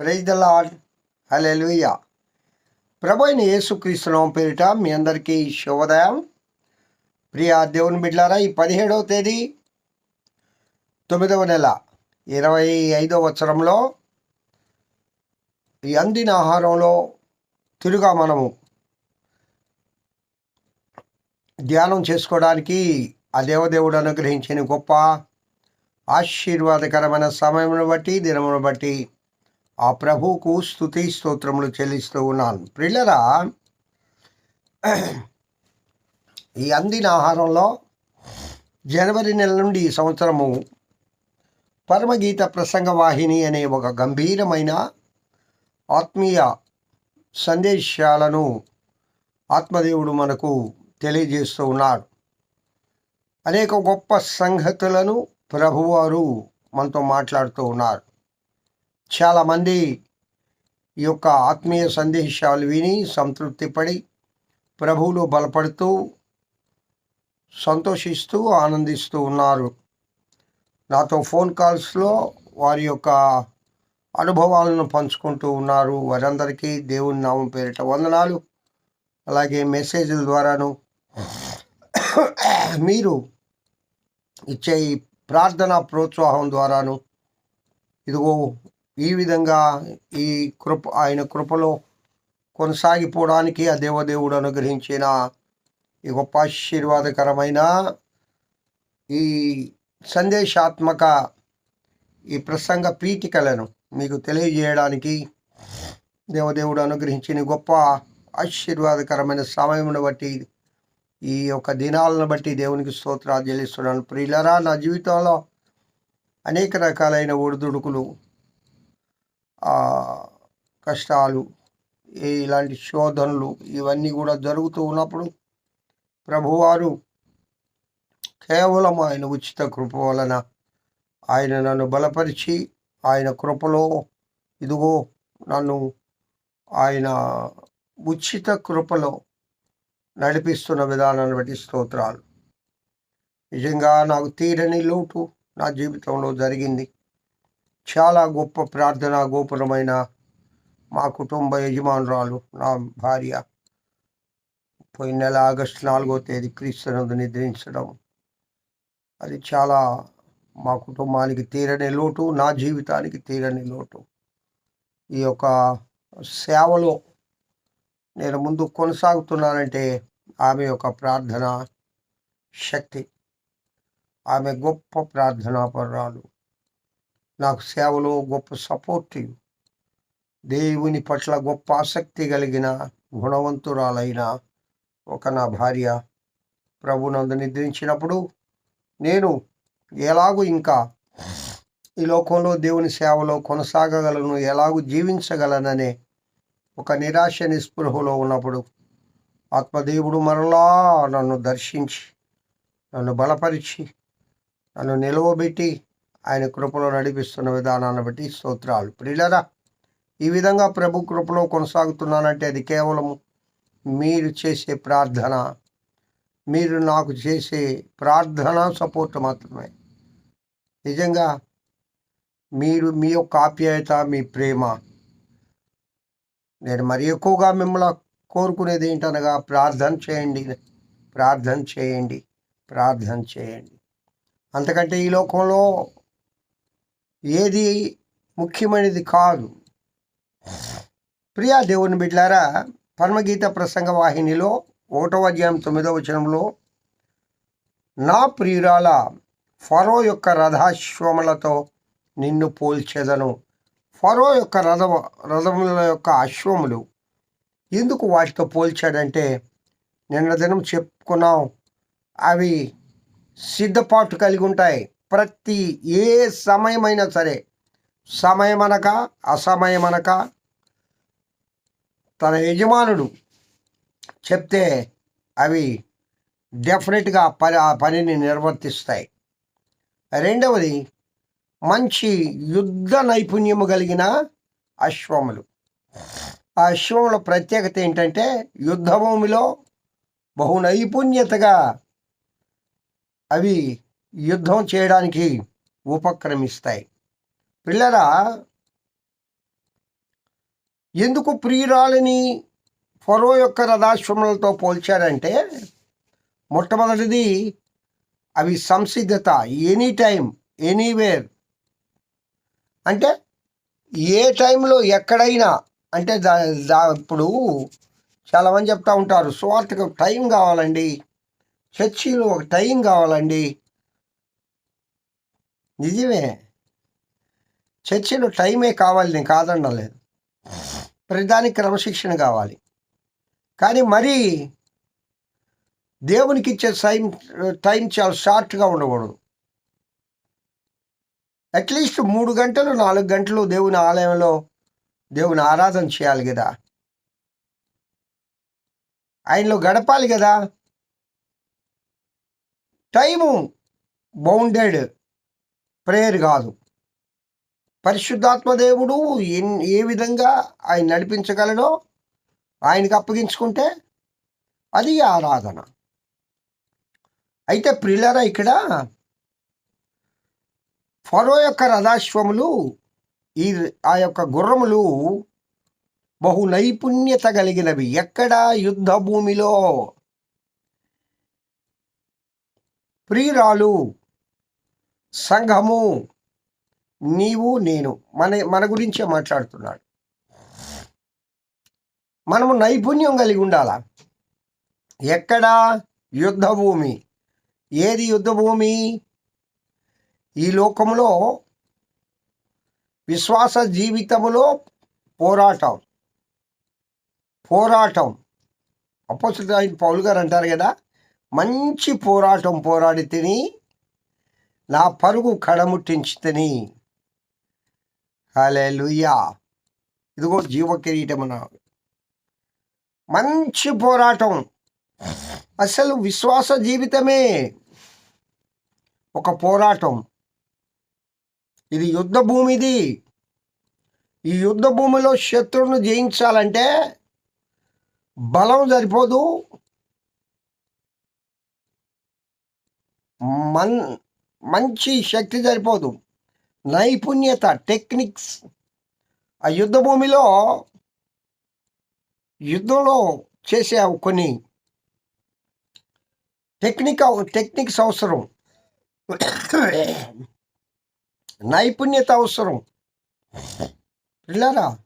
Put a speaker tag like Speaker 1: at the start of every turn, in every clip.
Speaker 1: Praise the Lord hallelujah ప్రభు అయిన యేసుక్రీస్తునామం పేరిట మీ అందరికీ శుభోదయం. ప్రియ దేవుని బిడ్లారా ఈ పదిహేడవ తేదీ తొమ్మిదవ నెల ఇరవై ఐదవ వత్సరంలో ఈ అందిన ఆహారంలో తిరుగా మనము ధ్యానం చేసుకోవడానికి ఆ దేవదేవుడు అనుగ్రహించిన గొప్ప ఆశీర్వాదకరమైన సమయమును బట్టి దినమును బట్టి ఆ ప్రభువుకు స్థుతి స్తోత్రములు చెల్లిస్తూ ఉన్నాను. ప్రిల్లరా ఈ అందిన ఆహారంలో జనవరి నెల నుండి ఈ సంవత్సరము పరమగీత ప్రసంగ వాహిని అనే ఒక గంభీరమైన ఆత్మీయ సందేశాలను ఆత్మదేవుడు మనకు తెలియజేస్తూ ఉన్నాడు. అనేక గొప్ప సంగతులను ప్రభువారు మనతో మాట్లాడుతూ ఉన్నారు. చాలామంది ఈ యొక్క ఆత్మీయ సందేశాలు విని సంతృప్తి పడి ప్రభువులో బలపడుతూ సంతోషిస్తూ ఆనందిస్తూ ఉన్నారు. నాతో ఫోన్ కాల్స్లో వారి యొక్క అనుభవాలను పంచుకుంటూ ఉన్నారు. వారందరికీ దేవుని నామం పేరిట వందనాలు. అలాగే మెసేజ్ల ద్వారాను మీరు ఇచ్చే ఈ ప్రార్థన ప్రోత్సాహం ద్వారాను ఇదిగో ఈ విధంగా ఈ కృప ఆయన కృపలో కొనసాగిపోవడానికి ఆ దేవదేవుడు అనుగ్రహించిన ఈ గొప్ప ఆశీర్వాదకరమైన ఈ సందేశాత్మక ఈ ప్రసంగ పీఠికలను మీకు తెలియజేయడానికి దేవదేవుడు అనుగ్రహించిన గొప్ప ఆశీర్వాదకరమైన సమయమును బట్టి ఈ యొక్క దినాలను బట్టి దేవునికి స్తోత్రాలు చెల్లిస్తున్నాను. ప్రియులరా నా జీవితంలో అనేక రకాలైన ఒడిదుడుకులు కష్టాలు ఇలాంటి శోధనలు ఇవన్నీ కూడా జరుగుతూ ఉన్నప్పుడు ప్రభువారు కేవలం ఆయన ఉచిత కృప వలన ఆయన నన్ను బలపరిచి ఆయన కృపలో ఇదిగో నన్ను ఆయన ఉచిత కృపలో నడిపిస్తున్న విధానాన్ని బట్టి స్తోత్రాలు. నిజంగా నాకు తీరని లోటు నా జీవితంలో జరిగింది. చాలా గొప్ప ప్రార్థన గోపురమైన మా కుటుంబ యజమానురాలు నా భార్య పోయిన నెల ఆగస్టు నాలుగో తేదీ క్రీస్తునందు నిద్రించడం. అది చాలా మా కుటుంబానికి తీరని లోటు నా జీవితానికి తీరని లోటు. ఈ యొక్క సేవలో నేను ముందు కొనసాగుతున్నానంటే ఆమె యొక్క ప్రార్థన శక్తి. ఆమె గొప్ప ప్రార్థనా పర్రాలు నాకు సేవలో గొప్ప సపోర్టివ్ దేవుని పట్ల గొప్ప ఆసక్తి కలిగిన గుణవంతురాలైన ఒక నా భార్య ప్రభునందు నిద్రించినప్పుడు నేను ఎలాగూ ఇంకా ఈ లోకంలో దేవుని సేవలో కొనసాగగలను ఎలాగూ జీవించగలననే ఒక నిరాశ నిస్పృహలో ఉన్నప్పుడు ఆత్మదేవుడు మరలా నన్ను దర్శించి నన్ను బలపరిచి నన్ను నిలవబెట్టి ఆయన కృపలో నడిపిస్తున్న విధానాన్ని బట్టి స్తోత్రాలు. ప్రియులరా ఈ విధంగా ప్రభు కృపలో కొనసాగుతున్నానంటే అది కేవలం మీరు చేసే ప్రార్థన మీరు నాకు చేసే ప్రార్థన సపోర్ట్ మాత్రమే. నిజంగా మీరు మీ యొక్క ఆప్యాయత మీ ప్రేమ నేను మరి ఎక్కువగా మిమ్మల్ని కోరుకునేది ఏంటనగా ప్రార్థన చేయండి ప్రార్థన చేయండి ప్రార్థన చేయండి. అంతకంటే ఈ లోకంలో ఏది ముఖ్యమైనది కాదు. ప్రియా దేవుని బిడ్లారా పరమగీత ప్రసంగ వాహినిలో ఒకటవ అధ్యాయం తొమ్మిదవ వచనంలో నా ప్రియురాల ఫరో యొక్క రథాశ్వములతో నిన్ను పోల్చేదను. ఫరో యొక్క రథ రథముల యొక్క అశ్వములు ఎందుకు వాటితో పోల్చాడంటే నిన్న దినం చెప్పుకున్నాం అవి సిద్ధపాటు కలిగి ఉంటాయి. ప్రతి ఏ సమయమైనా సరే సమయమనక అసమయమనక తన యజమానుడు చెప్తే అవి డెఫినెట్గా పని ఆ పనిని నిర్వర్తిస్తాయి. రెండవది మంచి యుద్ధ నైపుణ్యము కలిగిన అశ్వములు. ఆ అశ్వముల ప్రత్యేకత ఏంటంటే యుద్ధభూమిలో బహు నైపుణ్యతగా అవి యుద్ధం చేయడానికి ఉపక్రమిస్తాయి. పిల్లరా ఎందుకు ప్రియురాలిని ఫరో యొక్క రథాశ్వములతో పోల్చారంటే మొట్టమొదటిది అవి సంసిద్ధత ఎనీ టైం ఎనీవేర్ అంటే ఏ టైంలో ఎక్కడైనా అంటే దా దా ఇప్పుడు చాలామంది చెప్తూ ఉంటారు స్వార్థకు టైం కావాలండి చర్చిలో ఒక టైం కావాలండి నిజమే. చర్చలు టైమే కావాలి నేను కాదనలేదు ప్రతిదానికి క్రమశిక్షణ కావాలి. కానీ మరి దేవునికి ఇచ్చే టైం టైం చాలా షార్ట్గా ఉండకూడదు. అట్లీస్ట్ మూడు గంటలు నాలుగు గంటలు దేవుని ఆలయంలో దేవుని ఆరాధన చేయాలి కదా. ఆయనలో గడపాలి కదా. Time bounded. ప్రేయర్ కాదు. పరిశుద్ధాత్మ దేవుడు ఏ విధంగా ఆయన నడిపించగలడో ఆయనకి అప్పగించుకుంటే అది ఆరాధన. అయితే ప్రిలరా ఇక్కడ ఫరో యొక్క రథాశ్వములు ఈ ఆ యొక్క గుర్రములు బహు నైపుణ్యత కలిగినవి. ఎక్కడ యుద్ధ భూమిలో ప్రియురాలు సంఘము నీవు నేను మన మన గురించే మాట్లాడుతున్నాడు. మనము నైపుణ్యం కలిగి ఉండాలా? ఎక్కడ? యుద్ధభూమి. ఏది యుద్ధభూమి? ఈ లోకంలో విశ్వాస జీవితములో పోరాటం. పోరాటం. అపోజిట్ ఆయన పౌలు గారు అంటారు కదా మంచి పోరాటం పోరాడి తిని నా పరుగు కడముట్టించి హలే లుయ్యా ఇదిగో జీవ కిరీటమున మంచి పోరాటం. అసలు విశ్వాస జీవితమే. ఒక పోరాటం. ఇది యుద్ధ భూమిది. ఈ యుద్ధ భూమిలో శత్రువును జయించాలంటే బలం సరిపోదు. మన్ మంచి శక్తి సరిపోదు. నైపుణ్యత టెక్నిక్స్. ఆ యుద్ధ భూమిలో యుద్ధంలో చేసే కొన్ని టెక్నిక్ అవ- టెక్నిక్స్ అవసరం. నైపుణ్యత అవసరం. పిల్లరా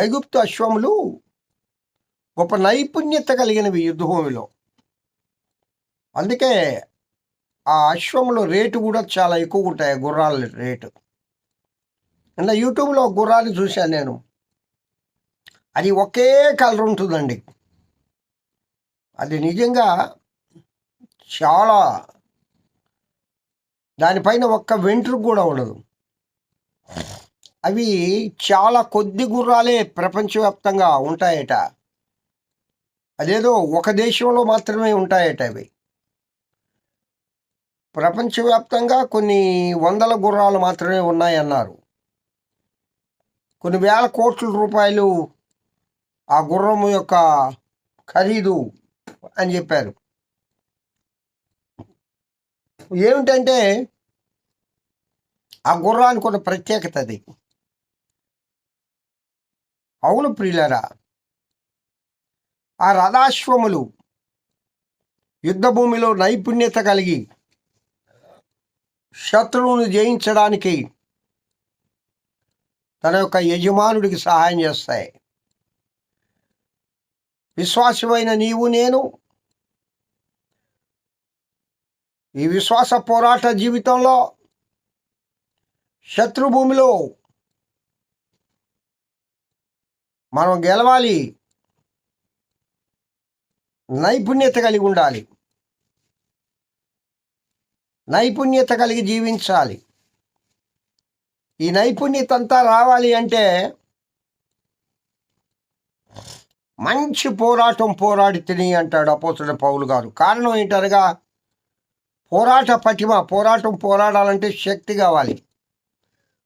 Speaker 1: ఐగుప్తు అశ్వములు గొప్ప నైపుణ్యత కలిగినవి యుద్ధభూమిలో. అందుకే ఆ అశ్వంలో రేటు కూడా చాలా ఎక్కువ ఉంటాయి గుర్రాల రేటు. నిన్న యూట్యూబ్లో గుర్రాలు గుర్రాన్ని చూశాను నేను. అది ఒకే కలర్ ఉంటుందండి. అది నిజంగా చాలా దానిపైన ఒక్క వెంట్రుకు కూడా ఉండదు. అవి చాలా కొద్ది గుర్రాలే ప్రపంచవ్యాప్తంగా ఉంటాయట. అదేదో ఒక దేశంలో మాత్రమే ఉంటాయట అవి. ప్రపంచవ్యాప్తంగా కొన్ని వందల గుర్రాలు మాత్రమే ఉన్నాయన్నారు. కొన్ని వేల కోట్ల రూపాయలు ఆ గుర్రం యొక్క ఖరీదు అని చెప్పారు. ఏమిటంటే ఆ గుర్రానికి ఒక ప్రత్యేకత అది. అవును ప్రియులరా ఆ రథాశ్వములు యుద్ధ భూమిలో నైపుణ్యత కలిగి శత్రువును జయించడానికి తన యొక్క యజమానుడికి సహాయం చేస్తాయి. విశ్వాసమైన నీవు నేను ఈ విశ్వాస పోరాట జీవితంలో శత్రుభూమిలో మనం గెలవాలి. నైపుణ్యత కలిగి ఉండాలి. నైపుణ్యత కలిగి జీవించాలి. ఈ నైపుణ్యత అంతా రావాలి అంటే మంచి పోరాటం పోరాడి తిని అంటాడు అపోతుడ పౌలు గారు. కారణం ఏంటనగా పోరాట పటిమ పోరాటం పోరాడాలంటే శక్తి కావాలి.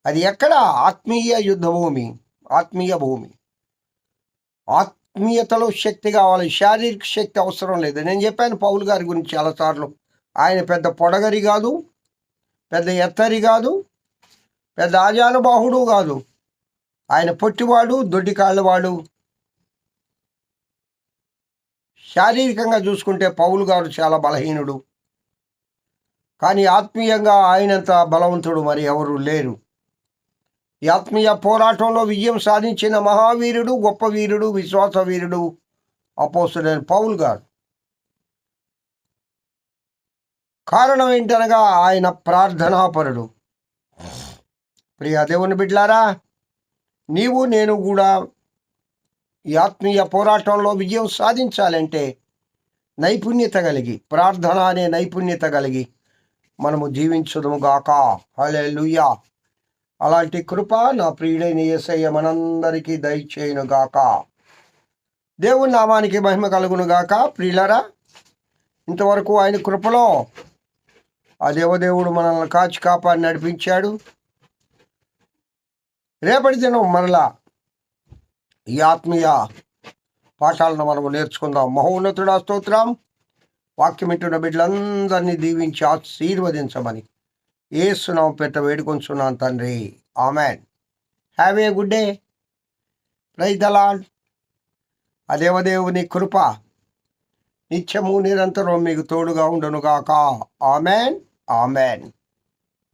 Speaker 1: అది ఎక్కడ? ఆత్మీయ యుద్ధభూమి ఆత్మీయ భూమి. ఆత్మీయతలో శక్తి కావాలి. శారీరక శక్తి అవసరం లేదు. నేను చెప్పాను పౌలు గారి గురించి చాలాసార్లు. ఆయన పెద్ద పొడగరి కాదు పెద్ద ఎత్తరి కాదు పెద్ద ఆజానుబాహుడు కాదు. ఆయన పొట్టివాడు దొడ్డి కాళ్ళవాడు. శారీరకంగా చూసుకుంటే పౌలు గారు చాలా బలహీనుడు. కానీ ఆత్మీయంగా ఆయనంత బలవంతుడు మరి ఎవరు లేరు. ఈ ఆత్మీయ పోరాటంలో విజయం సాధించిన మహావీరుడు గొప్ప వీరుడు విశ్వాస వీరుడు అపోసుడైన పౌల్ గారు. కారణం ఏంటనగా ఆయన ప్రార్థనాపరుడు. ప్రియ దేవుని బిడ్లారా నీవు నేను కూడా ఈ ఆత్మీయ పోరాటంలో విజయం సాధించాలంటే నైపుణ్యత కలిగి ప్రార్థన అనే నైపుణ్యత కలిగి మనము జీవించదుము గాక. హలే అలాంటి కృప నా ప్రియుడైన ఏసయ్య మనందరికీ దయచేయును గాక. దేవుని నామానికి మహిమ కలుగును గాక. ప్రియులరా ఇంతవరకు ఆయన కృపలో ఆ దేవదేవుడు మనల్ని కాచి కాపాడి నడిపించాడు. రేపటి దినం మరలా ఈ ఆత్మీయ పాఠాలను మనము నేర్చుకుందాం. మహోన్నతుడా స్తోత్రం. వాక్యం వింటున్న బిడ్డలందరినీ దీవించి ఆశీర్వదించమని ఏసునాం పెట్ట వేడుకొంచున్నాను తండ్రి. Amen. Have a good day praise the ఆ దేవదేవుని కృప నిత్యము నిరంతరం మీకు తోడుగా ఉండునుగాక. ఆమెన్. ఆమెన్